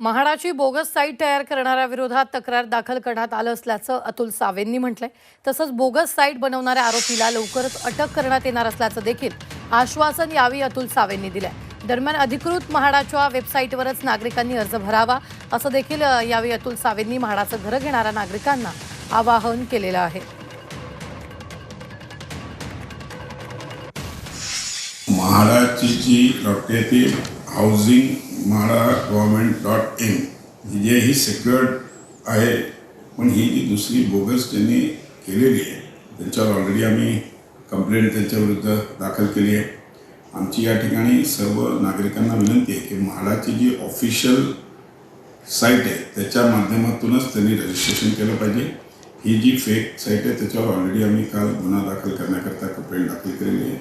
म्हाडाची bogus site तयार करणाऱ्या विरोधात तक्रार दाखल करण्यात आलं असल्याचं अतुल सावेंनी म्हटलंय. तसंच बोगस साईट बनवणाऱ्या आरोपीला लवकरच अटक करण्यात येणार असल्याचं देखील आश्वासन यावेळी अतुल सावेंनी दिलंय. दरम्यान अधिकृत म्हाडाच्या वेबसाईटवरच नागरिकांनी अर्ज भरावा असं देखील यावेळी अतुल सावेंनी म्हाडाचं घरं घेणाऱ्या नागरिकांना आवाहन केलेलं आहे. म्हाडाची जी housing MHADA government dot in. जे ही सेक्युअर्ड आहे. पण ही जी दुसरी बोगस त्यांनी केलेली आहे त्यांच्यावर ऑलरेडी आम्ही कंप्लेंट त्यांच्याविरुद्ध दाखल केली आहे. आमची या ठिकाणी सर्व नागरिकांना विनंती आहे की म्हाडाची जी ऑफिशियल साईट आहे त्याच्या माध्यमातूनच त्यांनी रजिस्ट्रेशन केलं पाहिजे. ही जी फेक साईट आहे त्याच्यावर ऑलरेडी आम्ही काल गुन्हा दाखल करण्याकरता कंप्लेंट दाखल केलेली आहे.